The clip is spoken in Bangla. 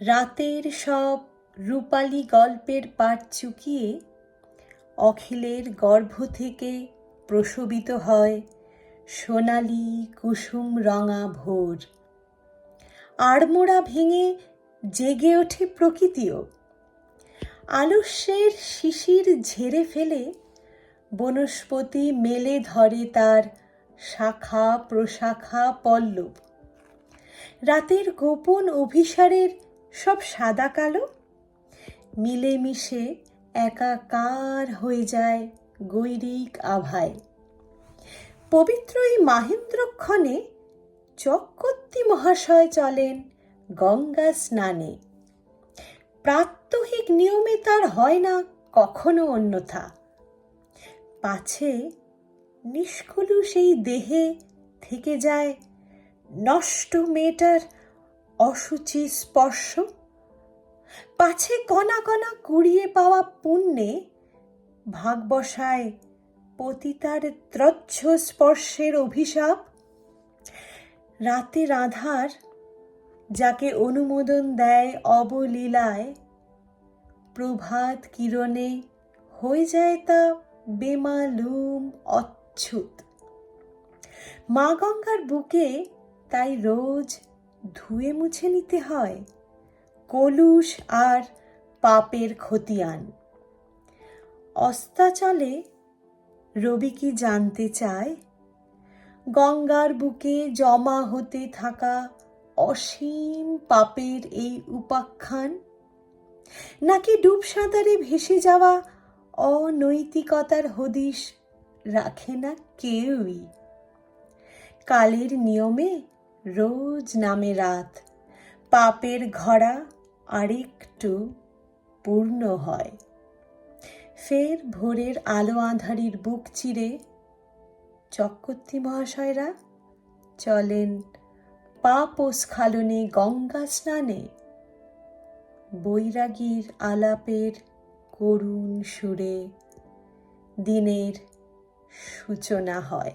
রাতের সব রূপালী গল্পের পাট চুকিয়ে অখিলের গর্ভ থেকে প্রসবিত হয় সোনালি কুসুম রঙা ভোর। আড়মোড়া ভেঙে জেগে ওঠে প্রকৃতিও। আলস্যের শিশির ঝেড়ে ফেলে বনস্পতি মেলে ধরে তার শাখা প্রশাখা পল্লব। রাতের গোপন অভিসারের সব সাদা কালো? মিলেমিশে একাকার হয়ে যায় গৈরিক আভায়। পবিত্র এই মাহেন্দ্রক্ষণে চক্রবর্তী মহাশয় চলেন গঙ্গা স্নানে। প্রাত্যহিক নিয়মে তার হয় না কখনো অন্যথা। পাছে নিষ্কলু সেই দেহে থেকে যায় নষ্ট মেয়েটার অসুচি স্পর্শ। পাছে কণা কণা কুড়িয়ে পাওয়া পুণ্যে ভাগ বসায় পতিতার ত্রচ্ছ স্পর্শের অভিশাপ। রাতের আধার যাকে অনুমোদন দেয় অবলীলায়, প্রভাত কিরণে হয়ে যায় তা বেমালুম অচ্ছুত। মা গঙ্গার বুকে তাই রোজ ধুয়ে মুছে নিতে হয়। কলুষ আর পাপের খতিয়ান। অস্তাচলে রবি কি জানতে চায়? গঙ্গার বুকে জমা হতে থাকা অসীম পাপের এই উপাখ্যান? নাকি ডুব সাঁতারে ভেসে যাওয়া অনৈতিকতার হদিশ রাখে না কেউই? কালের নিয়মে রোজ নামে রাত। পাপের ঘড়া আরেকটু পূর্ণ হয়। ফের ভোরের আলো আঁধারির বুক চিরে চক্রবর্তী মহাশয়রা চলেন পাপ স্খালনে গঙ্গা স্নানে। বৈরাগীর আলাপের করুণ সুরে দিনের সূচনা হয়।